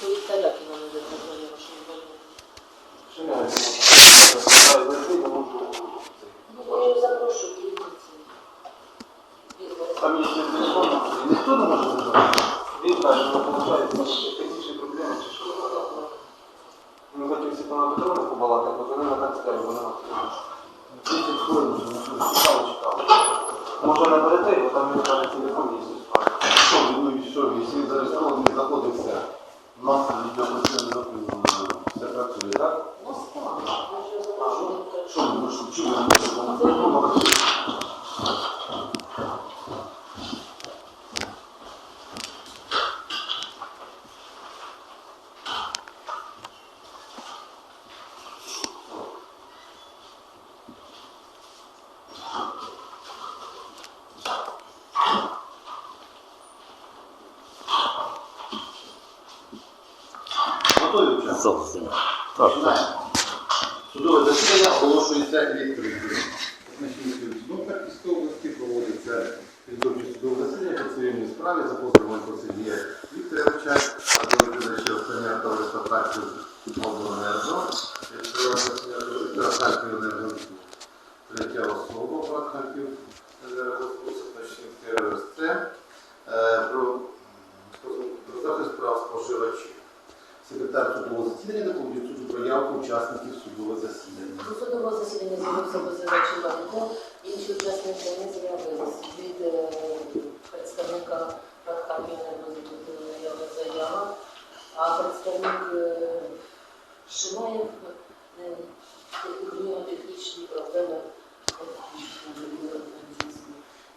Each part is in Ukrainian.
що. Ну. Він ну зареєстрований, він знаходиться, у нас відеопрацює записано, все працює, так? Ну, складно. Я ж його запрошую. Що ми, ми що, чули, ми що, там, ну, бачите. Собственно. Так, так. Оголошується відкритим. Так і області проводиться підготовче судове засідання по цивільній справі за позовом про Сергія Вікторовича, а до відповідача Останя товариства працю Секретар судового засідання доповідає суду про явку учасників судового засідання. До судового засідання з'явився позивач Іванко. Інші учасники не з'явились. Від е, представника Радхаміна заява заява, а представник е, Шимаєв е, у технічні проблеми.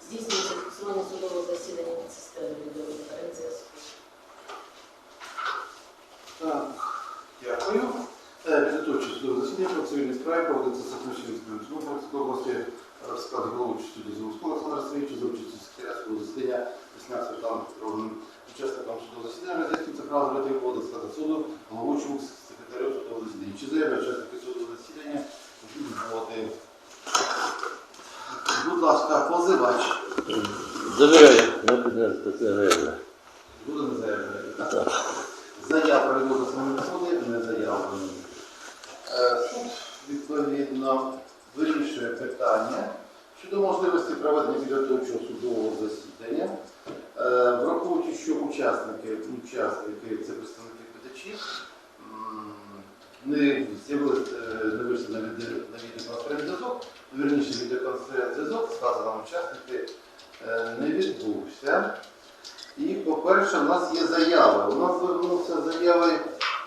Здійснюється фіксування судового засідання від системи відеоконференції. Так, дякую. Е, Підготовче судове засідання про цивільні справи проводиться Сахновським судом Франківської області в складі головуючого судді Зумського Олександра Сергійовича за участі секретаря засідання Весняк Світлана Петровна. Учасникам судового засідання роз'яснюється право брати воду складу суду, головуючому секретарю судового засідання. Чи заявляють учасники судового засідання? Е, Будь ласка, позивач. Завіряю, не піднести це реально. Буде не заявляє. Заяв самої суди не заявлено. Е, Суд відповідно вирішує питання щодо можливості проведення підготовчого судового засідання, Е, враховуючи, що учасники, учасники це представники питачів, не з'явилися, е, не вийшли на ну, вірніше відеоконференц-зв'язок, сказано, учасники е, не відбувся. І, по-перше, у нас є заява. У нас звернувся заяви.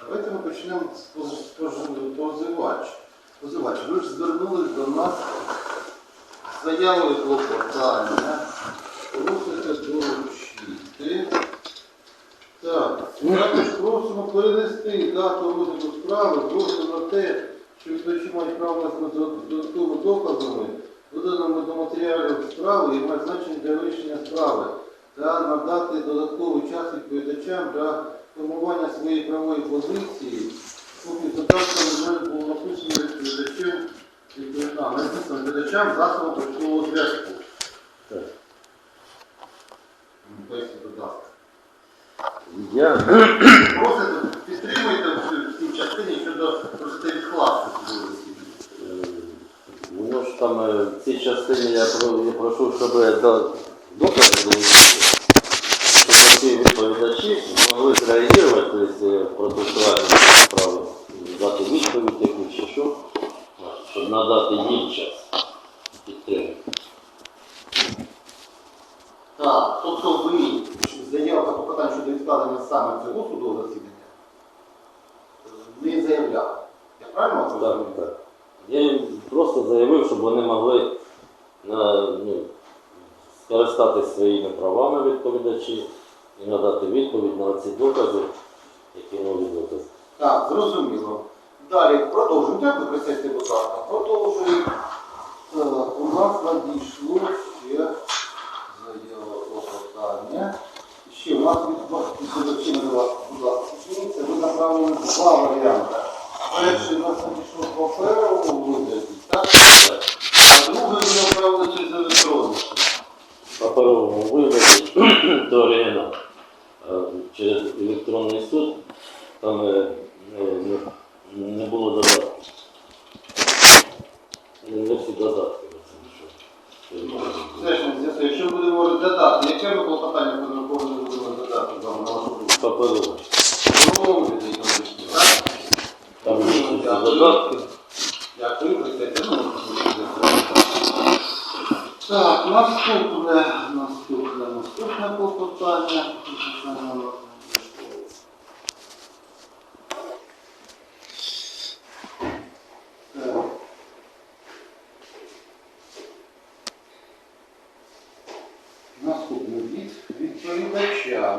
Давайте ми почнемо з поз- з поз- позивач. Позивач, ви ж звернулись до нас з заявою клопотання. Просите доручити. Так, також просимо перенести дату розгляду справи з на те, що відповідачі мають право на додатковими доказами, доданими до матеріалів справи і мають значення для вирішення справи та надати додатковий час відповідачам для формування своєї правової позиції. Копії додатками вже було написано відповідачем, відповідно, написано відповідачам засобом почтового зв'язку. Ласка. Я Просите, підтримуйте в цій частині щодо просите відкласти е, воно ж там е, в цій частині я, я прошу, щоб до доказу долучити, щоб ці відповідачі могли зреагувати, тобто е, протестувати справу, дати відповідь якусь чи що, щоб надати їм час підтримки. Так, тобто ви заявка по питанню щодо відкладення саме цього судового засідання не заявляли. Я правильно вас Так, так. Я їм просто заявив, щоб вони могли на, ну, скористатися своїми правами відповідачі і надати відповідь на ці докази, які нові докази. Так, зрозуміло. Далі продовжуємо. Дякую, присядьте, будь ласка. Продовжуємо. У нас надійшло ще заява клопотання. Ще у нас від надала, будь ласка, ви направили два варіанти. Перший у нас надійшов в паперовому вигляді, так? А другий ви направили через електронну. В паперовому вигляді то оригінал. А через електронний суд Там е, е, не, не було додатків. Не не всі додатки. це що. Все ж не з'ясує. Якщо будемо розглядати, яке ми клопотання по закону будемо розглядати з вами на вашу думку? Правовому відділі економічні, так? Там є всі додатки. Дякую, присядьте. Ну, Так, наступне, наступне, наступне клопотання. Так. Наступне від відповідача.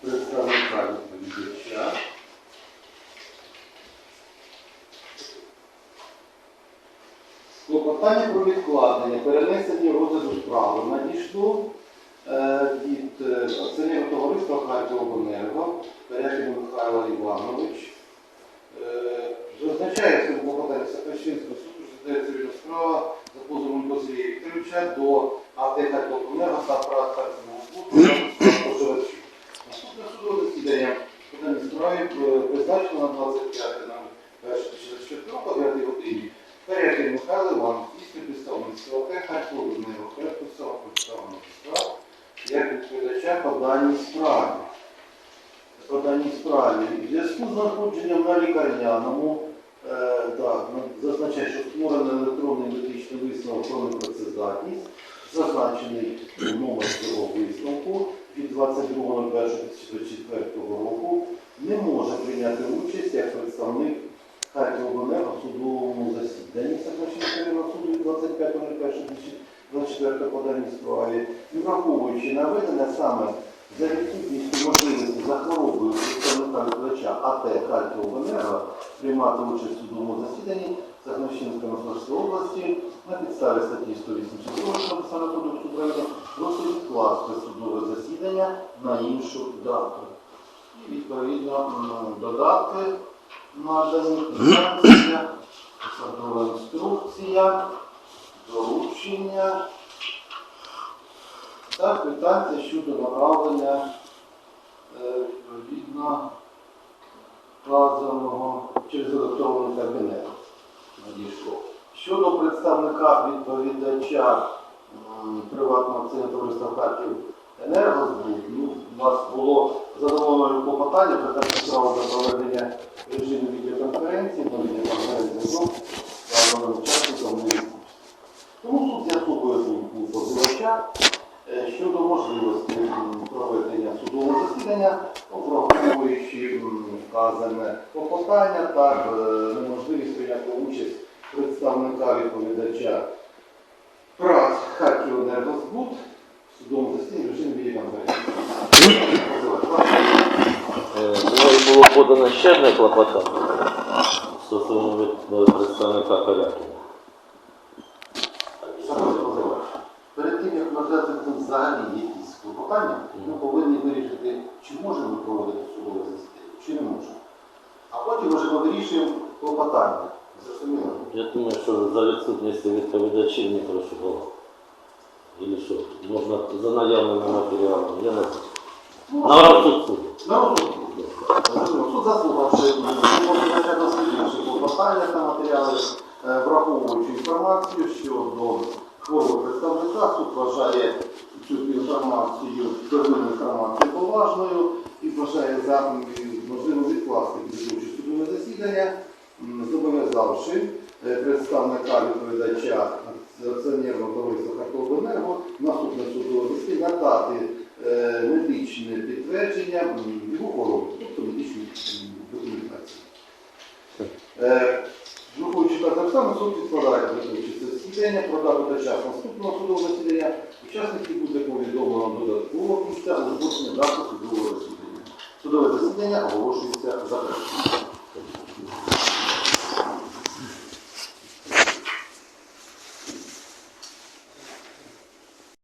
Представника відповідача. Клопотання про відкладення, перенесення розгляду справи надійшло е, від е, акціонерного товариства Харківобленерго Перякін Михайло Іванович. Е, Зазначається в клопотанні Сахарчинського суду, що здається цивільна справа за позовом Василія Вікторовича до АТ Харківобленерго та ПРАТ Харківобленерго споживачів. Наступне судове засідання по даній справі е, призначено на 25 на 1 року, 9 годині. Іванович, дійсне представництво ОК Харківобленерго, підписав представництва як відповідача по даній справі. По даній справі. В зв'язку з знаходженням на лікарняному, е, так, ну, зазначає, що створений електронний медичний висновок про непрацездатність, зазначений номер цього висновку від 22.01.2024 року, не може прийняти участь як представник Харківобленерго в судовому засіданні Сахарчинського суду від 25.01.2024 по даній справі, і враховуючи наведення саме за відсутністю можливості за хворобою представника викладача АТ Харківобленерго приймати участь в судовому засіданні Сахарчинської Московської області на підставі статті 182 Написано Кодексу України просить відкласти судове засідання на іншу дату. І відповідно м, додатки надані інстанція, посадова інструкція, доручення та квитанція щодо направлення е, відповідно вказаного через електронний кабінет надійшло. Щодо представника відповідача приватного товариства Харків Енергозбут, ну, у нас було задоволене клопотання що право на проведення режиму відеоконференції, на відеоконференції ну, даним учасникам не. Тому суд з'ясовує думку позивача е, щодо можливості проведення судового засідання, враховуючи вказане клопотання, так е, неможливість прийняти участь представника відповідача праць Харківенергозбуд в судовому засіданні в режимі відеоконференції. Позивач, ваше Е, Мною було подано ще одне клопотання стосовно від е, представника позивач, перед тим, як вважати тут взагалі якісь клопотання, ми повинні вирішити, чи можемо ми проводити судове засідання, чи не можемо. А потім вже ми вирішуємо клопотання. Зрозуміло? Я думаю, що за відсутністю відповідачів не прошу було. Или що? Можна за наявними матеріалами. Я не знаю. На розсуд суду. Народ Зрозуміло. Суд заслухавши дослідивши клопотання та матеріали, е, враховуючи інформацію щодо хворого представника, суд вважає цю інформацію, первинну інформацію поважною і вважає за можливо відкласти ведучу судове засідання, зобов'язавши е, представника відповідача акціонерного товариства Харковенерго наступне судове засідання надати е, медичне підтвердження його Е, Враховуючи так суд відкладає ведуче засідання, про дату та час наступного судового засідання. Учасників буде повідомлено додатково місця оголошення дати судового засідання. Судове засідання оголошується закритим.